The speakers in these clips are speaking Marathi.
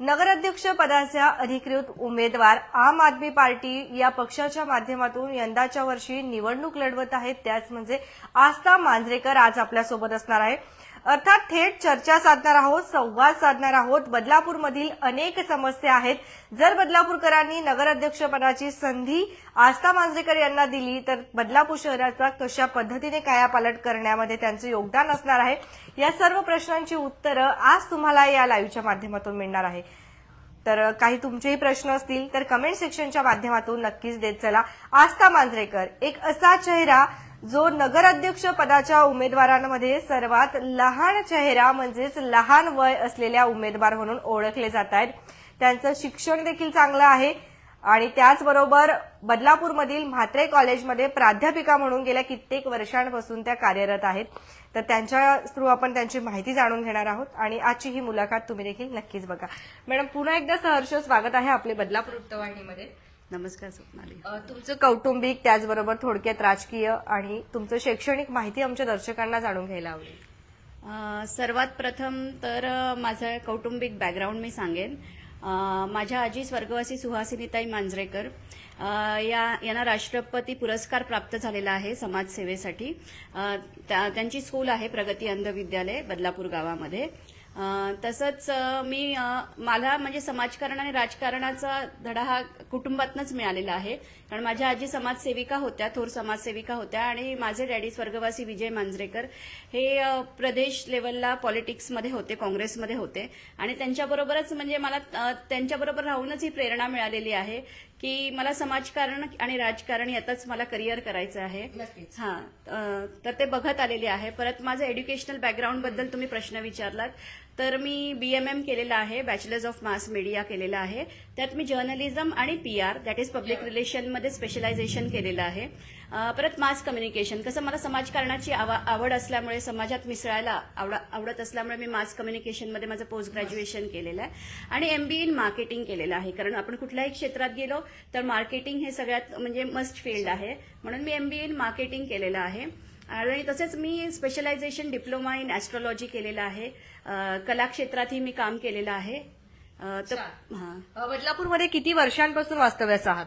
नगराध्यक्ष पदाच्या अधिकृत उमेदवार आम आदमी पार्टी या पक्षाच्या माध्यमातून यंदाच्या वर्षी निवडणूक लढवत आहेत. त्याच म्हणजे आस्था मांजरेकर आज आपल्यासोबत असणार आहे. अर्थात थेट चर्चा साधणार आहोत संवाद साधणार आहोत. बदलापूरमधील अनेक समस्या आहेत. जर बदलापूरकरांनी नगराध्यक्षपदाची संधी आस्था मांजरेकर यांना दिली तर बदलापूर शहराचा कशा पद्धतीने कायापालट करण्यामध्ये त्यांचं योगदान असणार आहे? या सर्व प्रश्नांची उत्तरं आज तुम्हाला या लाईव्हच्या माध्यमातून मिळणार आहे. तर काही तुमचेही प्रश्न असतील तर कमेंट सेक्शनच्या माध्यमातून नक्कीच देत चला. आस्था मांजरेकर एक असा चेहरा जो नगराध्यक्ष पदाच्या उमेदवारांमध्ये सर्वात लहान चेहरा म्हणजेच लहान वय असलेल्या उमेदवार म्हणून ओळखले जात आहेत. त्यांचं शिक्षण देखील चांगलं आहे. आणि त्याचबरोबर बदलापूरमधील म्हात्रे कॉलेजमध्ये प्राध्यापिका म्हणून गेल्या कित्येक वर्षांपासून त्या कार्यरत आहेत. तर त्यांच्या थ्रू आपण त्यांची माहिती जाणून घेणार आहोत. आणि आजची ही मुलाखत तुम्ही देखील नक्कीच बघा. मॅडम पुन्हा एकदा सहर्ष स्वागत आहे आपले बदलापूर वृत्तवाहिनीमध्ये. नमस्कार स्वप्नाली. तुमचं कौटुंबिक त्याचबरोबर थोडक्यात राजकीय आणि तुमचं शैक्षणिक माहिती आमच्या दर्शकांना जाणून घ्यायला आवडेल. सर्वात प्रथम तर माझं कौटुंबिक बॅकग्राऊंड मी सांगेन. माझ्या आजी स्वर्गवासी सुहासिनीताई मांजरेकर या यांना राष्ट्रपती पुरस्कार प्राप्त झालेला आहे समाजसेवेसाठी. त्यांची स्कूल आहे प्रगती अंध विद्यालय बदलापूर गावामध्ये. तसंच मी मला म्हणजे समाजकारण आणि राजकारणाचा धडा हा कुटुंबातनच मिळालेला आहे. कारण माझ्या आजी समाजसेविका होत्या थोर समाजसेविका होत्या आणि माझे डॅडी स्वर्गवासी विजय मांजरेकर हे प्रदेश लेवलला पॉलिटिक्समध्ये होते काँग्रेसमध्ये होते. आणि त्यांच्याबरोबरच म्हणजे मला त्यांच्याबरोबर राहूनच ही प्रेरणा मिळालेली आहे की मला समाजकारण आणि राजकारण यातच मला करिअर करायचं आहे. हा तर ते बघत आलेले आहे. परत माझं एज्युकेशनल बॅकग्राऊंडबद्दल तुम्ही प्रश्न विचारलात. तर मी बीएमएम केलेलं आहे बॅचलर्स ऑफ मास मीडिया केलेलं आहे. त्यात मी जर्नलिझम आणि P R that is public रिलेशनमध्ये specialisation केलेलं आहे. परत मास कम्युनिकेशन कसं मला समाजकारणाची आवा- आवड असल्यामुळे समाजात मिसळायला आवड- आवडत असल्यामुळे मी मास कम्युनिकेशनमध्ये माझं पोस्ट ग्रॅज्युएशन केलेलं आहे. आणि एमबीए इन मार्केटिंग केलेलं आहे. कारण आपण कुठल्याही क्षेत्रात गेलो तर मार्केटिंग हे सगळ्यात म्हणजे मस्ट फील्ड आहे. म्हणून मी एमबीए इन मार्केटिंग केलेलं आहे. आणि तसेच मी स्पेशलायझेशन डिप्लोमा इन ॲस्ट्रॉलॉजी केलेलं आहे. कला क्षेत्रातही मी काम केलेलं आहे. तर हां. बदलापूरमध्ये किती वर्षांपासून वास्तव्यास आहात?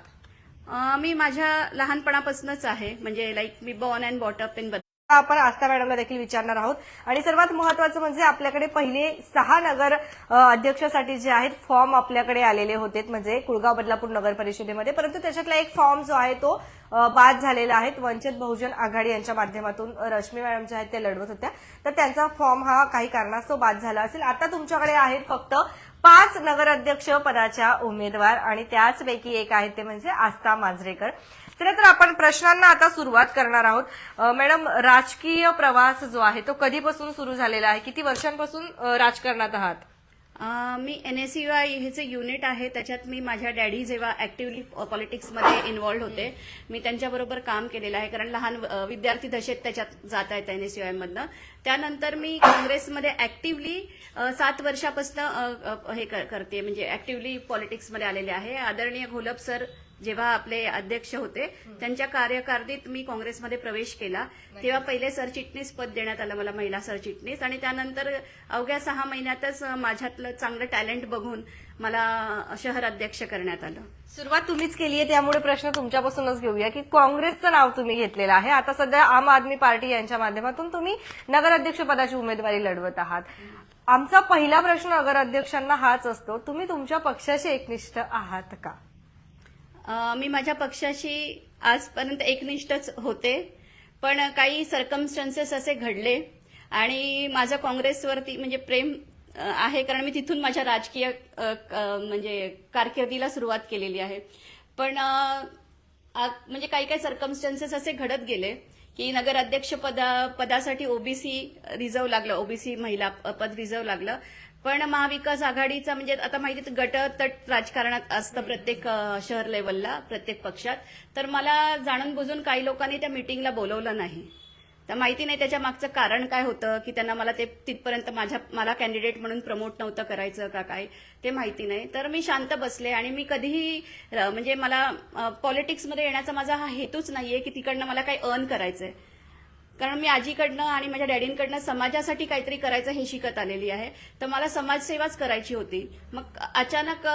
मी माझ्या लहानपणापासूनच आहे. म्हणजे like me born and brought up in आपण आस्था मॅडमला देखील विचारणार आहोत. आणि सर्वात महत्वाचं म्हणजे आपल्याकडे पहिले सहा नगर अध्यक्षासाठी जे आहेत फॉर्म आपल्याकडे आलेले होते. म्हणजे कुळगाव बदलापूर नगर परिषदेमध्ये. परंतु त्याच्यातला एक फॉर्म जो आहे तो बाद झालेला आहे. वंचित बहुजन आघाडी यांच्या माध्यमातून रश्मी मॅडम ज्या आहेत त्या लढवत होत्या. तर त्यांचा फॉर्म हा काही कारणास्तव बाद झाला असेल. आता तुमच्याकडे आहेत फक्त पाच नगराध्यक्ष पदाच्या उमेदवार आणि त्याचपैकी एक आहेत ते म्हणजे आस्था मांजरेकर. चला तर आपण प्रश्नांना आता सुरुवात करणार आहोत. मॅडम राजकीय प्रवास जो आहे तो कधीपासून सुरू झालेला आहे? किती वर्षांपासून राजकारणात आहात? मी एन एस यू आय हे जे युनिट आहे त्याच्यात मी माझ्या डॅडी जेव्हा ऍक्टिव्हली पॉलिटिक्समध्ये इन्व्हॉल्ड होते मी त्यांच्याबरोबर काम केलेलं आहे. कारण लहान विद्यार्थी दशेत त्याच्यात जात आहेत एन एस यू आयमधनं त्यानंतर मी काँग्रेसमध्ये ऍक्टिव्हली सात वर्षापासून हे करते म्हणजे ऍक्टिव्हली पॉलिटिक्समध्ये आलेले आहे. आदरणीय घोलप सर जेव्हा आपले अध्यक्ष होते त्यांच्या कार्यकारिणीत मी काँग्रेसमध्ये प्रवेश केला. तेव्हा पहिले सरचिटणीस पद देण्यात आलं मला महिला सरचिटणीस आणि त्यानंतर अवघ्या सहा महिन्यातच माझ्यातलं चांगलं टॅलेंट बघून मला शहर अध्यक्ष करण्यात आलं. सुरुवात तुम्हीच केली आहे त्यामुळे प्रश्न तुमच्यापासूनच घेऊया की काँग्रेसचं नाव तुम्ही घेतलेलं आहे. आता सध्या आम आदमी पार्टी यांच्या माध्यमातून तुम्ही नगराध्यक्ष पदाची उमेदवारी लढवत आहात. आमचा पहिला प्रश्न नगराध्यक्षांना हाच असतो तुम्ही तुमच्या पक्षाशी एकनिष्ठ आहात का? मी माझ्या पक्षाशी आजपर्यंत एकनिष्ठच होते. पण काही सर्कमस्टन्सेस असे घडले आणि माझं काँग्रेसवरती म्हणजे प्रेम आहे कारण मी तिथून माझ्या राजकीय क- म्हणजे कारकिर्दीला सुरुवात केलेली आहे. पण म्हणजे काही काही सर्कमस्टन्सेस असे घडत गेले की नगराध्यक्ष पदा पदासाठी ओबीसी रिझर्व लागलं ओबीसी महिला पद रिझर्व लागलं. पण महाविकास आघाडीचा म्हणजे आता माहिती गट तट राजकारणात असतं प्रत्येक शहर लेवलला प्रत्येक पक्षात. तर मला जाणून बुजून काही लोकांनी त्या मिटिंगला बोलवलं नाही. तर माहिती नाही त्याच्या मागचं कारण काय होतं की त्यांना मला ते तिथपर्यंत माझ्या मला कॅन्डिडेट म्हणून प्रमोट नव्हतं करायचं का काय ते माहिती नाही. तर मी शांत बसले आणि मी कधीही म्हणजे मला पॉलिटिक्समध्ये येण्याचा माझा हा हेतूच नाहीये की तिकडनं मला काही अर्न करायचंय. कारण मी आजीकडनं आणि माझ्या डॅडींकडनं समाजासाठी काहीतरी करायचं हे शिकत आलेली आहे. तर मला समाजसेवाच करायची होती. मग अचानक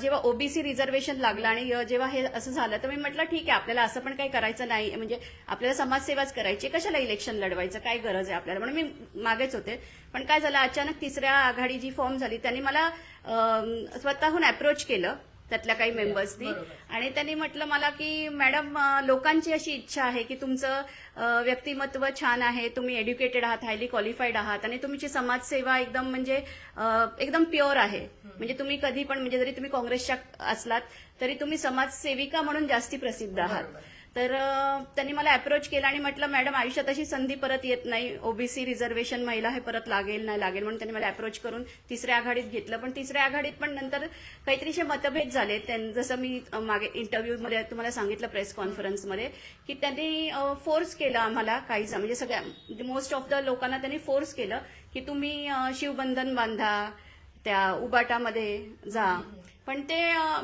जेव्हा ओबीसी रिझर्वेशन लागलं आणि जेव्हा हे असं झालं तर मी म्हटलं ठीक आहे आपल्याला असं पण काही करायचं नाही. म्हणजे आपल्याला समाजसेवाच करायची. कशाला इलेक्शन लढवायचं? काय गरज आहे आपल्याला? म्हणून मी मागेच होते. पण काय झालं अचानक तिसऱ्या आघाडी जी फॉर्म झाली. त्यांनी मला स्वतःहून अप्रोच केलं. त्यातल्या काही मेंबर्सनी आणि त्यांनी म्हटलं मला की मॅडम लोकांची अशी इच्छा आहे की तुमचं व्यक्तिमत्व छान आहे तुम्ही एज्युकेटेड आहात हायली क्वालिफाईड आहात आणि तुमची समाजसेवा एकदम म्हणजे एकदम प्युअर आहे. म्हणजे तुम्ही कधी पण म्हणजे जरी तुम्ही काँग्रेसच्या असलात तरी तुम्ही समाजसेविका म्हणून जास्ती प्रसिद्ध आहात. तर त्यांनी मला अप्रोच केला आणि म्हटलं मॅडम आयुष्यात अशी संधी परत येत नाही. ओबीसी रिझर्वेशन महिला हे परत लागेल नाही लागेल म्हणून त्यांनी मला अप्रोच करून तिसऱ्या आघाडीत घेतलं. पण तिसऱ्या आघाडीत पण नंतर काहीतरीशे मतभेद झाले. त्यां- जसं मी मागे इंटरव्ह्यूमध्ये तुम्हाला सांगितलं प्रेस कॉन्फरन्समध्ये की त्यांनी फोर्स केलं आम्हाला काही म्हणजे सगळ्या मोस्ट ऑफ द लोकांना त्यांनी फोर्स केलं की तुम्ही शिवबंधन बांधा त्या उबाटामध्ये जा. पण ते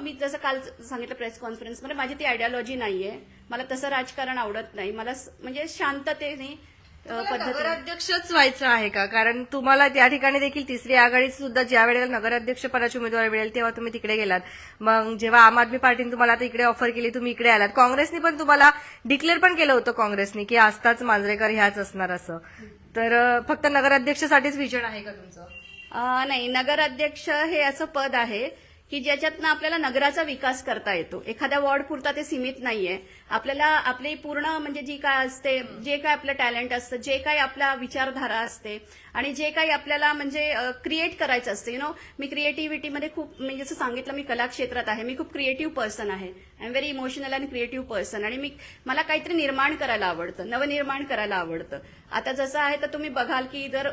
मी जसं काल सांगितलं प्रेस कॉन्फरन्समध्ये माझी ती आयडियोलॉजी नाहीये. मला तसं राजकारण आवडत नाही. मला म्हणजे शांततेने नगराध्यक्षच व्हायचं आहे का? कारण तुम्हाला त्या ठिकाणी देखील तिसरी आघाडीत सुद्धा ज्या वेळेला नगराध्यक्ष पदाची उमेदवारी मिळेल तेव्हा तुम्ही तिकडे गेलात. मग जेव्हा आम आदमी पार्टीने तुम्हाला आता इकडे ऑफर केली तुम्ही इकडे आलात. काँग्रेसनी पण तुम्हाला डिक्लेअर पण केलं होतं काँग्रेसनी की आस्ताच मांजरेकर ह्याच असणार असं. तर फक्त नगराध्यक्षसाठीच विजन आहे का तुमचं? नाही. नगराध्यक्ष हे असं पद आहे की ज्याच्यातनं आपल्याला नगराचा विकास करता येतो. एखाद्या वॉर्ड पुरता ते सीमित नाहीये. आपल्याला आपली पूर्ण म्हणजे जी काय असते जे काय आपलं टॅलेंट असतं जे काही आपला विचारधारा असते आणि जे काही आपल्याला म्हणजे क्रिएट करायचं असतं. यु नो मी क्रिएटिव्हिटीमध्ये खूप मी जसं सांगितलं मी कला क्षेत्रात आहे. मी खूप क्रिएटिव्ह पर्सन आहे. आय एम व्हेरी इमोशनल आणि क्रिएटिव्ह पर्सन आणि मी मला काहीतरी निर्माण करायला आवडतं. नवनिर्माण करायला आवडतं. आता जसं आहे तर तुम्ही बघाल की जर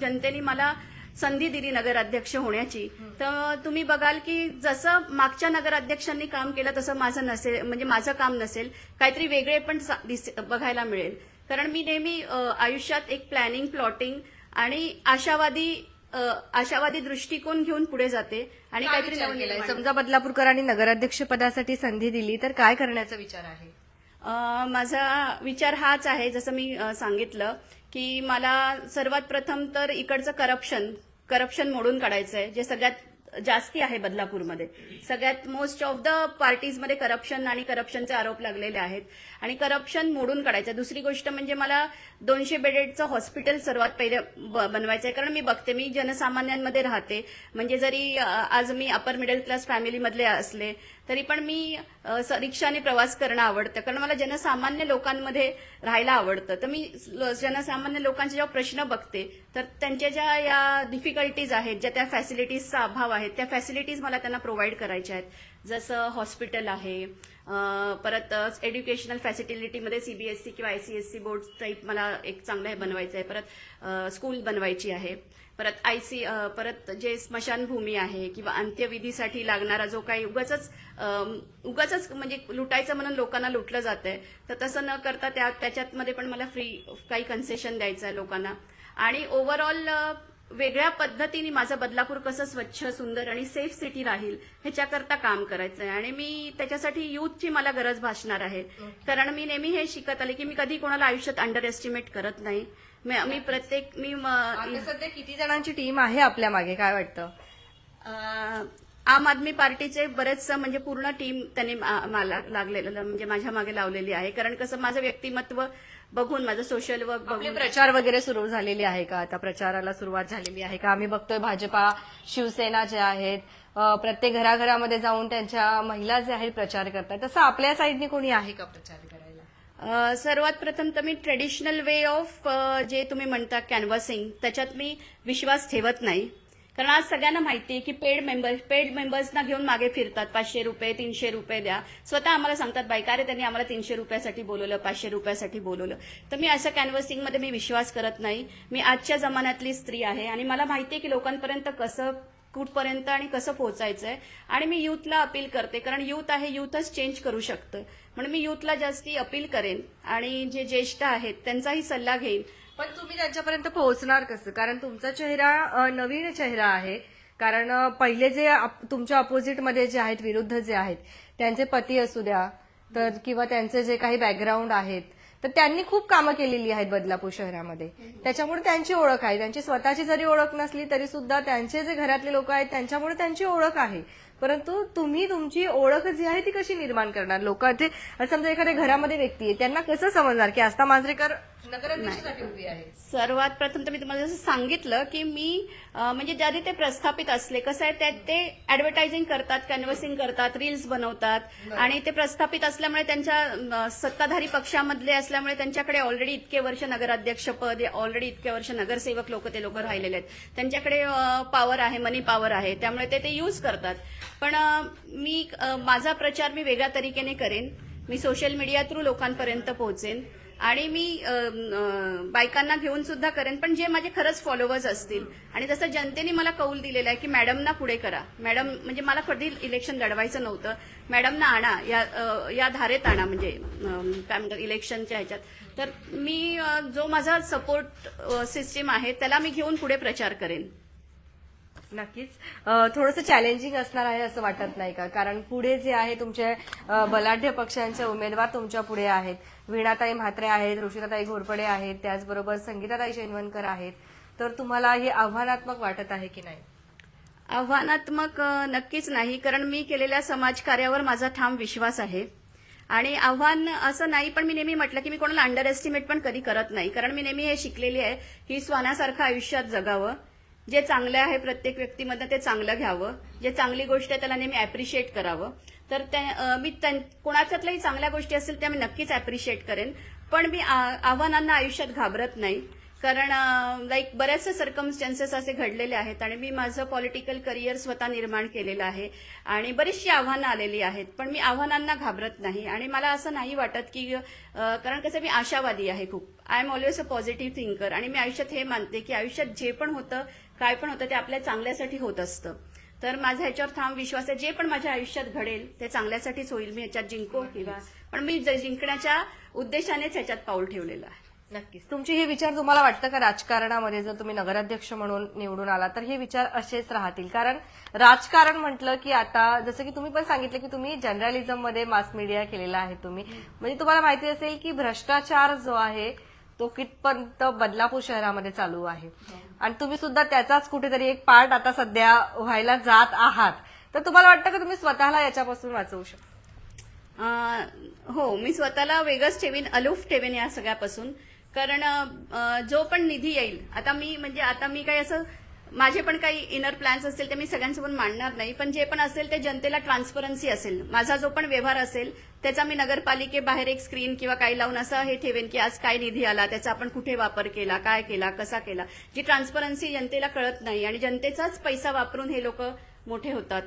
जनतेने मला संधी दिली नगराध्यक्ष होण्याची. तर तुम्ही बघाल की जसं मागच्या नगराध्यक्षांनी काम केलं तसं माझं नसेल म्हणजे माझं काम नसेल. काहीतरी वेगळे पण बघायला मिळेल. कारण मी नेहमी आयुष्यात एक प्लॅनिंग प्लॉटिंग आणि आशावादी आशावादी दृष्टिकोन घेऊन पुढे जाते आणि काहीतरी नवीन समजा बदलापूरकरांनी नगराध्यक्ष पदासाठी संधी दिली तर काय करण्याचा विचार आहे? माझा विचार हाच आहे जसं मी सांगितलं की मला सर्वात प्रथम तर इकडचं करप्शन करप्शन मोडून काढायचं आहे जे सगळ्यात जास्ती आहे बदलापूरमध्ये सगळ्यात मोस्ट ऑफ द पार्टीजमध्ये करप्शन आणि करप्शनचे आरोप लागलेले आहेत आणि करप्शन मोडून काढायचं आहे. दुसरी गोष्ट म्हणजे मला दोनशे बेडेडचं हॉस्पिटल सर्वात पहिले ब- बनवायचं आहे. कारण मी बघते मी जनसामान्यांमध्ये राहते. म्हणजे जरी आज मी अपर मिडल क्लास फॅमिलीमधले असले तरी पण मी रिक्षाने प्रवास करणं आवडतं. कारण मला जनसामान्य लोकांमध्ये राहायला आवडतं. तर मी जनसामान्य लोकांचे जेव्हा प्रश्न बघते तर त्यांच्या ज्या या डिफिकल्टीज आहेत ज्या त्या फॅसिलिटीजचा अभाव आहे त्या फॅसिलिटीज मला त्यांना प्रोव्हाइड करायच्या आहेत. जसं हॉस्पिटल आहे परत एज्युकेशनल फॅसिलिटीमध्ये सीबीएसई किंवा आयसीएससी बोर्ड टाईप मला एक चांगलं हे बनवायचं आहे. परत स्कूल बनवायची आहे. परत आय सी परत जे स्मशानभूमी आहे किंवा अंत्यविधीसाठी लागणारा जो काही उगाच उगाच म्हणजे लुटायचं म्हणून लोकांना लुटलं जातंय तर तसं न करता त्या त्याच्यातमध्ये पण मला फ्री काही कन्सेशन द्यायचं आहे लोकांना. आणि ओव्हरऑल वेगळ्या पद्धतीने माझं बदलापूर कसं स्वच्छ सुंदर आणि सेफ सिटी राहील ह्याच्याकरता काम करायचं आहे आणि मी त्याच्यासाठी युथची मला गरज भासणार आहे. कारण मी नेहमी हे शिकत आले की मी कधी कोणाला आयुष्यात अंडर एस्टिमेट करत नाही. मी मी प्रत्येक मी म- आता सध्या किती जणांची टीम आहे आपल्या मागे? काय वाटतं? अं, आम आदमी पार्टीचे बरेच म्हणजे पूर्ण टीम त्यांनी मा- मला लागलेलं म्हणजे माझ्या मागे लावलेली आहे. कारण कसं माझं व्यक्तिमत्व बघून माझं सोशल वर्क आपले बघून. प्रचार वगैरे सुरू झालेले आहे का? आता प्रचाराला सुरुवात झालेली आहे का? आम्ही बघतोय भाजपा शिवसेना जे आहेत अं, प्रत्येक घराघरामध्ये जाऊन त्यांच्या महिला जे आहेत प्रचार करतात तसं आपल्या साईडने कोणी आहे का प्रचार करायला? अ, सर्वात प्रथम तर मी ट्रेडिशनल वे ऑफ जे तुम्ही म्हणता कॅनव्हसिंग त्याच्यात मी विश्वास ठेवत नाही. कारण आज सगळ्यांना माहिती आहे की पेड मेंबर्स पेड मेंबर्सना घेऊन मागे फिरतात. पाचशे रुपये तीनशे रुपये द्या. स्वतः आम्हाला सांगतात बायका रे त्यांनी आम्हाला तीनशे रुपयासाठी बोलवलं पाचशे रुपयासाठी बोलवलं? तर मी असं कॅनव्हसिंगमध्ये मी विश्वास करत नाही. मी आजच्या जमान्यातली स्त्री आहे आणि मला माहिती आहे की लोकांपर्यंत कसं कुठपर्यंत आणि कसं पोहोचायचं आहे आणि मी युथला अपील करते कारण युथ आहे युथच चेंज करू शकतं. म्हणून मी युथला जास्ती अपील करेन. आणि जे ज्येष्ठ आहेत त्यांचाही सल्ला घेईन. पण तुम्ही त्यांच्यापर्यंत पोहोचणार कसं? कारण तुमचा चेहरा नवीन चेहरा आहे. कारण पहिले जे तुमच्या अपोजिटमध्ये जे आहेत विरुद्ध जे आहेत त्यांचे पती असू द्या तर किंवा त्यांचे जे काही बॅकग्राऊंड आहेत तर त्यांनी खूप कामं केलेली आहेत बदलापूर शहरामध्ये. त्याच्यामुळे त्यांची ओळख आहे. त्यांची स्वतःची जरी ओळख नसली तरी सुद्धा त्यांचे जे घरातले लोक आहेत त्यांच्यामुळे त्यांची ओळख आहे. परंतु तुम्ही तुमची ओळख जी आहे ती कशी निर्माण करणार? लोकांचे आता समजा एखाद्या घरामध्ये व्यक्ती आहे त्यांना कसं समजणार की आस्था मांजरेकर नगराध्यक्षासाठी उभी आहे? सर्वात प्रथम तर मी तुम्हाला जसं सांगितलं की मी म्हणजे ज्या ते प्रस्थापित असले कसं आहे त्यात ते ऍडव्हर्टायझिंग करतात कॅनव्हसिंग करतात रील्स बनवतात. आणि ते प्रस्थापित असल्यामुळे त्यांच्या सत्ताधारी पक्षामधले असल्यामुळे त्यांच्याकडे ऑलरेडी इतके वर्ष नगराध्यक्षपद ऑलरेडी इतके वर्ष नगरसेवक लोक ते लोक राहिलेले आहेत. त्यांच्याकडे पॉवर आहे मनी पॉवर आहे. त्यामुळे ते ते यूज करतात. पण मी माझा प्रचार मी वेगळ्या तरीकेने करेन. मी सोशल मीडिया थ्रू लोकांपर्यंत पोहोचेन. आणि मी बायकांना घेऊन सुद्धा करेन. पण जे माझे खरंच फॉलोअर्स असतील आणि जसं जनतेने मला कौल दिलेला आहे की मॅडमना पुढे करा. मॅडम म्हणजे मला कधी इलेक्शन लढवायचं नव्हतं. मॅडमना आणा या या धारेत आणा म्हणजे काय म्हणतात इलेक्शनच्या ह्याच्यात. तर मी जो माझा सपोर्ट सिस्टीम आहे त्याला मी घेऊन पुढे प्रचार करेन. नक्कीच. थोडंसं चॅलेंजिंग असणार आहे असं वाटत नाही का? कारण पुढे जे आहे तुमचे बलाढ्य पक्षांचे उमेदवार तुमच्यापुढे आहेत. वीणाताई म्हात्रे आहेत ऋषिताताई घोरपडे आहेत त्याचबरोबर संगीताताई शेनवणकर आहेत. तर तुम्हाला हे आव्हानात्मक वाटत आहे की नाही? आव्हानात्मक नक्कीच नाही कारण मी केलेल्या समाजकार्यावर माझा ठाम विश्वास आहे. आणि आव्हान असं नाही पण मी नेहमी म्हटलं की मी कोणाला अंडर एस्टिमेट पण कधी करत नाही. कारण मी नेहमी हे शिकलेली आहे की स्वानासारखं आयुष्यात जगावं. जे चांगलं आहे प्रत्येक व्यक्तीमधनं ते चांगलं घ्यावं. जे चांगली गोष्ट आहे त्याला नेहमी ॲप्रिशिएट करावं. तर त्या- मी त्यां- कोणाच्यातल्याही चांगल्या गोष्टी असतील त्या मी नक्कीच ॲप्रिशिएट करेन. पण मी आ- आव्हानांना आयुष्यात घाबरत नाही. कारण लाईक बऱ्याचशा सर्कमस्टन्सेस असे घडलेले आहेत आणि मी माझं पॉलिटिकल करिअर स्वतः निर्माण केलेलं आहे आणि बरीचशी आव्हानं आलेली आहेत. पण मी आव्हानांना घाबरत नाही आणि मला असं नाही वाटत की कारण कसं मी आशावादी आहे खूप. I am always a positive thinker आणि मी आयुष्यात हे मानते की आयुष्यात जे पण होतं काय पण होतं ते आपल्या चांगल्यासाठी होत असतं. तर माझा ह्याच्यावर ठाम विश्वास आहे. जे पण माझ्या आयुष्यात घडेल ते चांगल्यासाठीच होईल. मी ह्याच्यात जिंको किंवा पण मी ज- जिंकण्याच्या उद्देशानेच ह्याच्यात पाऊल ठेवलेलं आहे. नक्कीच. तुमचे हे विचार तुम्हाला वाटतं का राजकारणामध्ये जर तुम्ही नगराध्यक्ष म्हणून निवडून आला तर हे विचार असेच राहतील? कारण राजकारण म्हटलं की आता जसं की तुम्ही पण सांगितलं की तुम्ही जर्नलिझममध्ये मास मीडिया केलेला आहे तुम्ही. म्हणजे तुम्हाला माहिती असेल की भ्रष्टाचार जो आहे तो कितपर्यंत बदलापूर शहरामध्ये चालू आहे. आणि तुम्ही सुद्धा त्याचाच कुठेतरी एक पार्ट आता सध्या व्हायला जात आहात. तर तुम्हाला वाटतं का तुम्ही स्वतःला याच्यापासून वाचवू शकता? हो मी स्वतःला वेगळंच ठेवीन अलूफ ठेवीन या सगळ्यापासून. कारण जो पण निधी येईल आता मी म्हणजे आता मी काही असं माझे पण काही इनर प्लॅन्स असतील ते मी सगळ्यांसोबत मांडणार नाही पण जे पण असेल ते जनतेला ट्रान्सपरन्सी असेल. माझा जो पण व्यवहार असेल त्याचा मी नगरपालिकेबाहेर एक स्क्रीन किंवा काही लावून असं हे ठेवेन की आज काय निधी आला त्याचा आपण कुठे वापर केला काय केला कसा केला जी ट्रान्सपरन्सी जनतेला कळत नाही आणि जनतेचाच पैसा वापरून हे लोक मोठे होतात.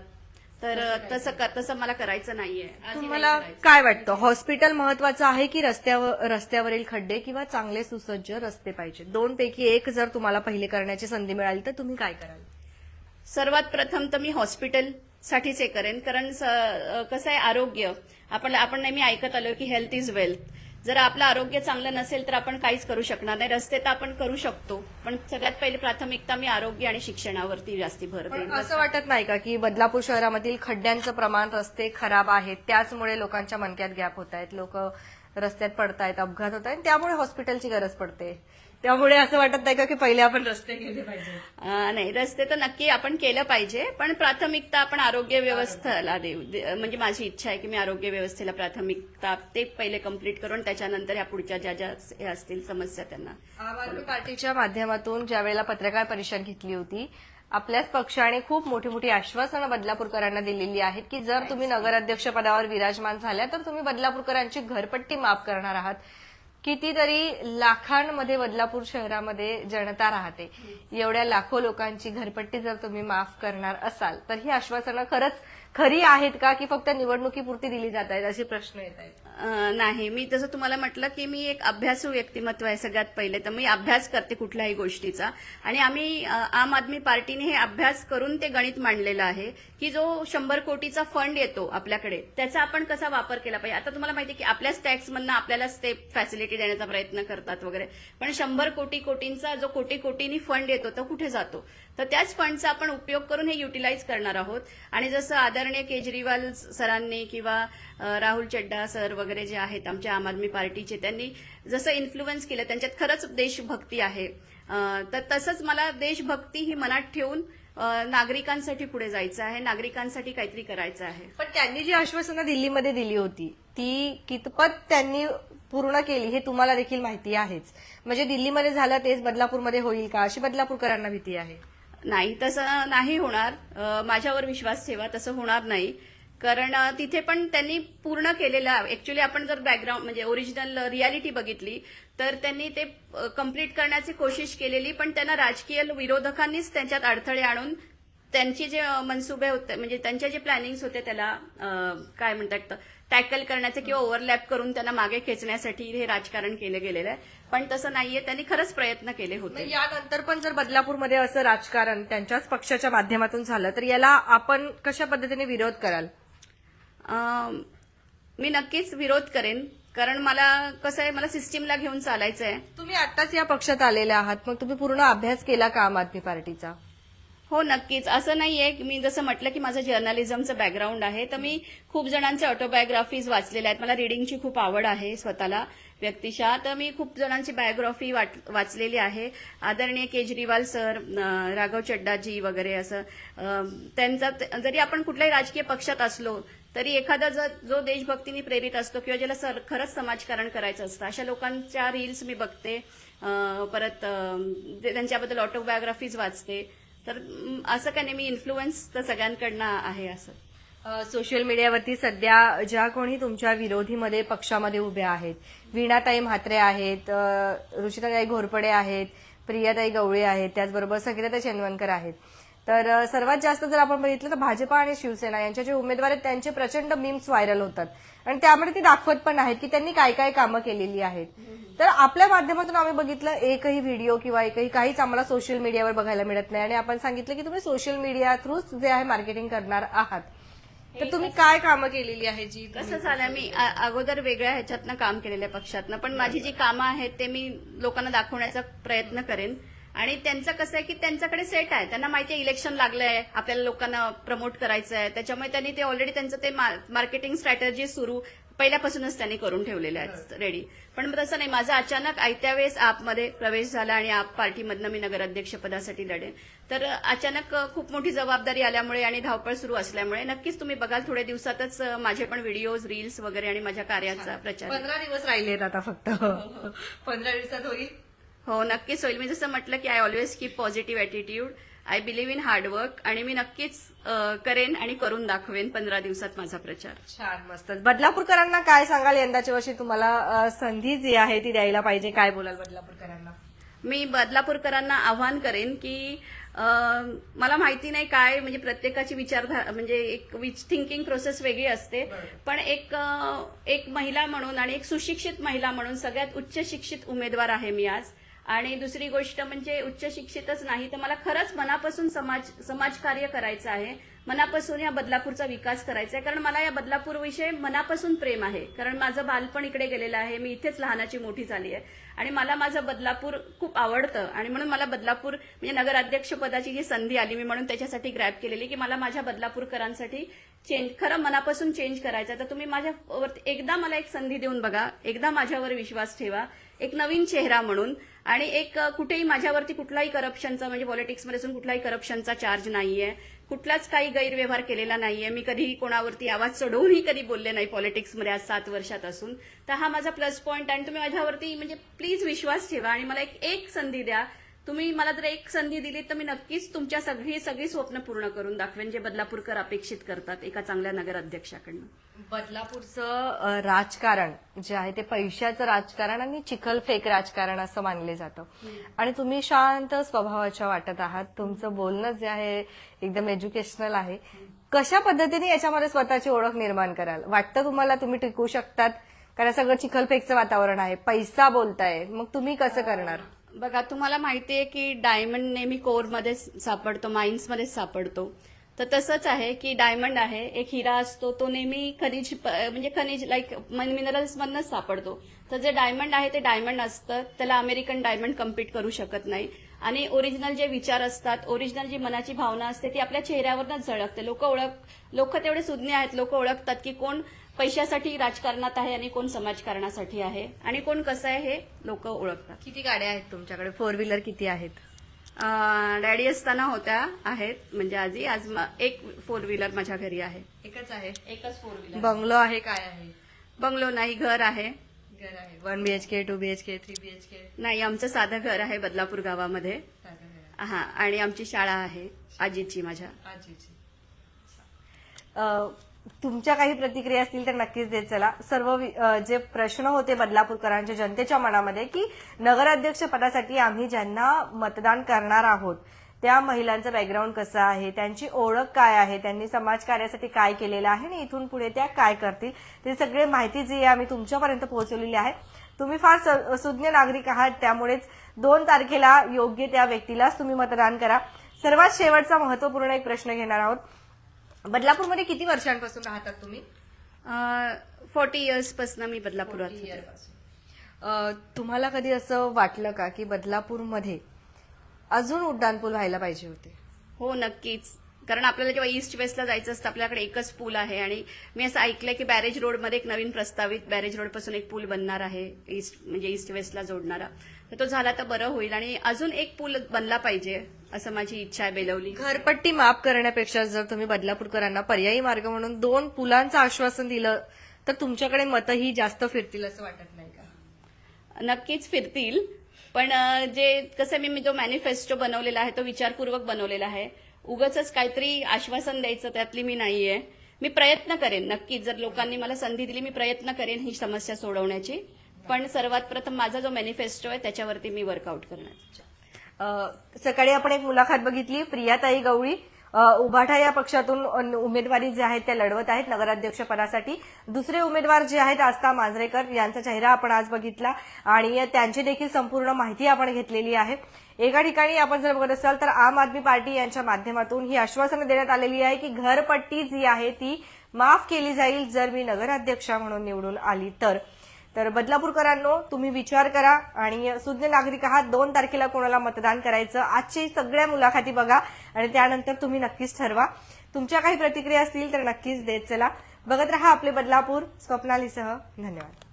तर तसं क- तसं मला करायचं नाहीये. तुम्हाला. काय वाटतं? हॉस्पिटल महत्वाचं आहे की रस्त्यावर रस्त्यावरील खड्डे किंवा चांगले सुसज्ज रस्ते पाहिजे? दोन पैकी एक जर तुम्हाला पहिले करण्याची संधी मिळाली तर तुम्ही काय कराल? सर्वात प्रथम तर मी हॉस्पिटल साठीच हे करेन. कारण स- कसं आहे आरोग्य. आपण आपण नेहमी ऐकत आलो की हेल्थ इज वेल्थ जर आपलं आरोग्य चांगलं नसेल तर आपण काहीच करू शकणार नाही. रस्ते तर आपण करू शकतो पण सगळ्यात पहिले प्राथमिकता मी आरोग्य आणि शिक्षणावरती जास्ती भर देईन. असं वाटत नाही का की बदलापूर शहरामधील खड्ड्यांचं प्रमाण रस्ते खराब आहेत त्याचमुळे लोकांच्या मनक्यात गॅप होत आहेत लोक रस्त्यात पडतायत अपघात होत आहेत त्यामुळे हॉस्पिटलची गरज पडते. त्यामुळे असं वाटत नाही का की पहिले आपण रस्ते केले पाहिजे. नाही रस्ते तर नक्की आपण केलं पाहिजे पण प्राथमिकता आपण आरोग्य व्यवस्थेला देऊ. म्हणजे माझी इच्छा आहे की मी आरोग्य व्यवस्थेला प्राथमिकता ते पहिले कंप्लीट करून त्याच्यानंतर ह्या पुढच्या ज्या ज्या हे असतील समस्या त्यांना. आम आदमी पार्टीच्या माध्यमातून ज्या वेळेला पत्रकार परिषद घेतली होती आपल्याच पक्षाने खूप मोठी मोठी आश्वासनं बदलापूरकरांना दिलेली आहेत की जर तुम्ही नगराध्यक्ष पदावर विराजमान झाल्या तर तुम्ही बदलापूरकरांची घरपट्टी माफ करणार आहात. कितीतरी लाखांमध्ये बदलापूर शहरामध्ये जनता राहते. एवढ्या लाखो लोकांची घरपट्टी जर तुम्ही माफ करणार असाल तर ही आश्वासनं खरंच खरी आहेत का की फक्त निवडणुकीपुरती दिली जात आहेत असे प्रश्न येत आहेत? नाही. मी तसं तुम्हाला म्हटलं की मी एक अभ्यासू व्यक्तिमत्व आहे सगळ्यात पहिले तर मी अभ्यास करते कुठल्याही गोष्टीचा. आणि आम्ही आम आदमी पार्टीने हे अभ्यास करून ते गणित मांडलेलं आहे. की जो शंभर कोटीचा फंड येतो आपल्याकडे त्याचा आपण कसा वापर केला पाहिजे? आता तुम्हाला माहिती आहे की आपल्याच टॅक्समधनं आपल्यालाच ते फॅसिलिटी देण्याचा प्रयत्न करतात वगैरे. पण शंभर कोटी कोटींचा जो कोटी कोटींनी फंड येतो तो कुठे जातो? तर त्याच फंडचा आपण उपयोग करून हे युटिलाइज करणार आहोत. आणि जसं आदरणीय केजरीवाल सरांनी किंवा राहुल चड्डा सर वगैरे जे आहेत आमच्या आम आदमी पार्टीचे त्यांनी जसं इन्फ्लुएन्स केलं त्यांच्यात खरंच देशभक्ती आहे. तर तसंच मला देशभक्ती ही मनात ठेवून नागरिकांसाठी पुढे जायचं आहे नागरिकांसाठी काहीतरी करायचं आहे. पण त्यांनी जी आश्वासनं दिल्लीमध्ये दिली होती ती कितपत त्यांनी पूर्ण केली हे तुम्हाला देखील माहिती आहेच. म्हणजे दिल्लीमध्ये झालं तेच बदलापूरमध्ये होईल का? अशी बदलापूरकरांना भीती आहे. नाही तसं नाही होणार. माझ्यावर विश्वास ठेवा तसं होणार नाही. कारण तिथे पण त्यांनी पूर्ण केलेलं ऍक्च्युली आपण जर बॅकग्राऊंड म्हणजे ओरिजिनल रियालिटी बघितली तर त्यांनी ते कंप्लीट करण्याची कोशिश केलेली पण त्यांना राजकीय विरोधकांनीच त्यांच्यात अडथळे आणून त्यांचे जे मनसुबे होते म्हणजे त्यांचे जे प्लॅनिंग्स होते त्याला काय म्हणतात टॅकल करण्याचे किंवा ओव्हरलॅप करून त्यांना मागे खेचण्यासाठी हे राजकारण केलं गेलेलं आहे. पण तसं नाहीये त्यांनी खरंच प्रयत्न केले होते. यानंतर पण जर बदलापूरमध्ये असं राजकारण त्यांच्याच पक्षाच्या माध्यमातून झालं तर याला आपण कशा पद्धतीने विरोध कराल? मी नक्कीच विरोध करेन. कारण मला कसं आहे मला सिस्टीमला घेऊन चालायचं आहे तुम्ही आताच या पक्षात आलेले आहात. मग तुम्ही पूर्ण अभ्यास केला का आम आदमी पार्टीचा? हो नक्कीच. असं नाहीये की मी जसं म्हटलं की माझं जर्नलिझमचं बॅकग्राऊंड आहे तर मी खूप जणांचे ऑटोबायोग्राफीज वाचलेल्या आहेत. मला रिडिंगची खूप आवड आहे स्वतःला व्यक्तिशा. तर मी खूप जणांची बायोग्राफी वाचलेली आहे. आदरणीय केजरीवाल सर राघव चड्डाजी वगैरे असं. त्यांचा जरी आपण कुठल्याही राजकीय पक्षात असलो तरी एखादा जर जो देशभक्तीने प्रेरित असतो किंवा ज्याला सर खरंच समाजकारण करायचं असतं अशा लोकांच्या रील्स मी बघते. परत ते- त्यांच्याबद्दल ऑटोबायोग्राफीज वाचते. तर असं काय नाही मी इन्फ्लुएन्स तर सगळ्यांकडनं आहे असं. सोशल मीडियावरती सध्या ज्या कोणी तुमच्या विरोधीमध्ये पक्षामध्ये उभ्या आहेत वीणाताई म्हात्रे आहेत अ, रुचिताताई घोरपडे आहेत प्रियाताई गवळे आहेत त्याचबरोबर संगीताताई चेन्वनकर आहेत. तर सर्वात जास्त जर आपण बघितलं तर भाजपा आणि शिवसेना यांच्या जे उमेदवार आहेत त्यांचे प्रचंड मीम्स व्हायरल होतात. आणि त्यामध्ये ते दाखवत पण आहेत की त्यांनी काय काय कामं केलेली आहेत. तर आपल्या माध्यमातून आम्ही बघितलं एकही व्हिडिओ किंवा एकही काहीच आम्हाला सोशल मीडियावर बघायला मिळत नाही. आणि आपण सांगितलं की तुम्ही सोशल मीडिया थ्रूच जे आहे मार्केटिंग करणार आहात. तर तुम्ही काय कामं केलेली आहे जी कसं झालं मी अगोदर वेगळ्या ह्याच्यातनं काम केलेल्या पक्षातनं. पण माझी जी कामं आहेत ते मी लोकांना दाखवण्याचा प्रयत्न करेन. आणि त्यांचं कसं आहे की त्यांच्याकडे सेट आहे. त्यांना माहिती आहे इलेक्शन लागलंय आपल्याला लोकांना प्रमोट करायचं आहे त्याच्यामुळे त्यांनी ते ऑलरेडी त्यांचं ते मार्केटिंग स्ट्रॅटजी सुरू पहिल्यापासूनच त्यांनी करून ठेवलेले आहेत रेडी पण तसं नाही माझा अचानक आयत्या वेळेस आपमध्ये प्रवेश झाला आणि आप पार्टीमधनं मी नगराध्यक्षपदासाठी लढेन. तर अचानक खूप मोठी जबाबदारी आल्यामुळे आणि धावपळ सुरू असल्यामुळे नक्कीच तुम्ही बघाल थोड्या दिवसातच माझे पण व्हिडिओज रील्स वगैरे आणि माझ्या कार्याचा प्रचार. पंधरा दिवस राहिलेत आता फक्त. पंधरा दिवसात होईल. हो नक्कीच. होईल मी जसं म्हटलं की I always keep positive attitude I believe in hard work आणि मी नक्कीच करेन आणि करून दाखवेन पंधरा दिवसात माझा प्रचार. छान मस्त. बदलापूरकरांना काय सांगाल? यंदाच्या वर्षी तुम्हाला संधी जी आहे ती द्यायला पाहिजे. काय बोलाल बदलापूरकरांना? मी बदलापूरकरांना आव्हान करेन की मला माहिती नाही काय म्हणजे प्रत्येकाची विचारधारा म्हणजे एक थिंकिंग प्रोसेस वेगळी असते. पण एक एक महिला म्हणून आणि एक सुशिक्षित महिला म्हणून सगळ्यात उच्च शिक्षित उमेदवार आहे मी आज. आणि दुसरी गोष्ट म्हणजे उच्च शिक्षितच नाही तर मला खरंच मनापासून समाज समाजकार्य करायचं आहे. मनापासून या बदलापूरचा विकास करायचा आहे. कारण मला या बदलापूर विषयी मनापासून प्रेम आहे. कारण माझं बालपण इकडे गेलेलं आहे. मी इथेच लहानाची मोठी झाली आहे. आणि मला माझं बदलापूर खूप आवडतं. आणि म्हणून मला बदलापूर म्हणजे नगराध्यक्ष पदाची जी संधी आली मी म्हणून त्याच्यासाठी ग्रॅप केलेली की मला माझ्या बदलापूरकरांसाठी चेंज खरं मनापासून चेंज करायचा तर तुम्ही माझ्यावरती एकदा मला एक संधी देऊन बघा. एकदा माझ्यावर विश्वास ठेवा. एक नवीन चेहरा म्हणून. आणि एक कुठेही माझ्यावरती कुठलाही करप्शनचा म्हणजे पॉलिटिक्समध्ये असून कुठलाही करप्शनचा चार्ज नाहीये. कुठलाच काही गैरव्यवहार केलेला नाहीये. मी कधी कोणावरती आवाज चढवूनही कधी बोलले नाही पॉलिटिक्समध्ये आज सात वर्षात असून. तर हा माझा प्लस पॉईंट आणि तुम्ही माझ्यावरती म्हणजे प्लीज विश्वास ठेवा आणि मला एक एक संधी द्या. तुम्ही मला जर एक संधी दिली तर मी नक्कीच तुमच्या सगळी सगळी स्वप्न पूर्ण करून दाखवेन जे बदलापूरकर अपेक्षित करतात एका चांगल्या नगराध्यक्षाकडनं. बदलापूरचं राजकारण जे आहे ते पैशाचं राजकारण आणि चिखलफेक राजकारण असं मानले जातं. आणि तुम्ही शांत स्वभावाच्या वाटत आहात. तुमचं बोलणं जे आहे एकदम एज्युकेशनल आहे. कशा पद्धतीने याच्यामध्ये स्वतःची ओळख निर्माण कराल? वाटतं तुम्हाला तुम्ही टिकू शकतात? कारण सगळं चिखलफेकचं वातावरण आहे. पैसा बोलताय. मग तुम्ही कसं करणार? बघा तुम्हाला माहितीये की डायमंड नेहमी कोरमध्ये सापडतो माइन्समध्येच सापडतो. तर तसंच आहे की डायमंड आहे एक हिरा असतो तो नेहमी खनिज म्हणजे खनिज लाईक मिनरल्स मधनच सापडतो. तर जे डायमंड आहे ते डायमंड असतं त्याला अमेरिकन डायमंड कम्पीट करू शकत नाही. आणि ओरिजिनल जे विचार असतात ओरिजिनल जी मनाची भावना असते ती आपल्या चेहऱ्यावरनच झळकते. लोक ओळख लोक तेवढे सुज्ञ आहेत लोक ओळखतात की कोण पैशासाठी राजकारणात आहे आणि कोण समाजकारणासाठी आहे. आणि कोण कसं आहे हे लोक ओळखतात. किती गाड्या आहेत तुमच्याकडे? फोर व्हीलर किती आहेत? डॅडी असताना होत्या आहेत. म्हणजे आजी आज एक फोर व्हीलर माझ्या घरी आहे. एकच आहे? एकच फोर व्हीलर बंगलो आहे काय आहे? बंगलो नाही घर आहे. घर आहे. One BHK two BHK three BHK नाही आमचं साधं घर आहे बदलापूर गावामध्ये. हा आणि आमची शाळा आहे आजीची माझ्या. तुमच्या काही प्रतिक्रिया असतील तर नक्कीच देत चला. सर्व जे प्रश्न होते बदलापूरकरांच्या जनतेच्या मनामध्ये की नगराध्यक्ष पदासाठी आम्ही ज्यांना मतदान करणार आहोत त्या महिलांचं बॅकग्राऊंड कसं आहे त्यांची ओळख काय आहे त्यांनी समाजकार्यासाठी काय केलेलं आहे आणि इथून पुढे त्या काय करतील ते सगळे माहिती जी आहे आम्ही तुमच्यापर्यंत पोहोचवलेली आहे तुम्ही फार सुज्ञ नागरिक आहात त्यामुळेच दोन तारखेला योग्य त्या व्यक्तीलाच तुम्ही मतदान करा. सर्वात शेवटचा महत्त्वपूर्ण एक प्रश्न घेणार आहोत. बदलापूरमध्ये किती वर्षांपासून राहतात तुम्ही? फोर्टी इयर्सपासून मी बदलापुरात होते. अ, तुम्हाला कधी असं वाटलं का की बदलापूरमध्ये अजून उड्डाणपूल व्हायला पाहिजे होते? हो नक्कीच. कारण आपल्याला जेव्हा ईस्ट वेस्टला जायचं असतं आपल्याकडे एकच पूल आहे. आणि मी असं ऐकलंय की बॅरेज रोडमध्ये एक नवीन प्रस्तावित बॅरेज रोडपासून एक पूल बनणार आहे ईस्ट म्हणजे ईस्ट वेस्टला जोडणारा. तो झाला तर बरं होईल. आणि अजून एक पूल बनला पाहिजे असं माझी इच्छा आहे बेलवली. घरपट्टी माफ करण्यापेक्षा जर तुम्ही बदलापूरकरांना पर्यायी मार्ग म्हणून दोन पुलांचं आश्वासन दिलं तर तुमच्याकडे मतही जास्त फिरतील असं वाटत नाही का? नक्कीच फिरतील. पण जे कसं मी मी जो मॅनिफेस्टो बनवलेला आहे तो विचारपूर्वक बनवलेला आहे. उगच काहीतरी आश्वासन द्यायचं त्यातली मी नाहीये. मी प्रयत्न करेन. नक्कीच जर लोकांनी मला संधी दिली मी प्रयत्न करेन ही समस्या सोडवण्याची. पण सर्वात प्रथम माझा जो मॅनिफेस्टो आहे त्याच्यावरती मी वर्कआउट करणार सकाळी आपण एक मुलाखत बघितली प्रियाताई गवळी. उभाठा या पक्षातून उमेदवारी जे आहेत त्या लढवत आहेत नगराध्यक्षपदासाठी. दुसरे उमेदवार जे आहेत आस्था मांजरेकर यांचा चेहरा आपण आज बघितला. आणि त्यांची देखील संपूर्ण माहिती आपण घेतलेली आहे. एका ठिकाणी आपण जर बघत असाल तर आम आदमी पार्टी यांच्या माध्यमातून ही आश्वासनं देण्यात आलेली आहे की घरपट्टी जी आहे ती माफ केली जाईल जर मी नगराध्यक्षा म्हणून निवडून आली तर. तर बदलापूरकरांनो तुम्ही विचार करा आणि सुज्ञ नागरिक आहात. दोन तारखेला कोणाला मतदान करायचं? आजची सगळ्या मुलाखती बघा आणि त्यानंतर तुम्ही नक्कीच ठरवा. तुमच्या काही प्रतिक्रिया असतील तर नक्कीच देत चला. बघत रहा आपले बदलापूर. स्वप्नालीसह धन्यवाद.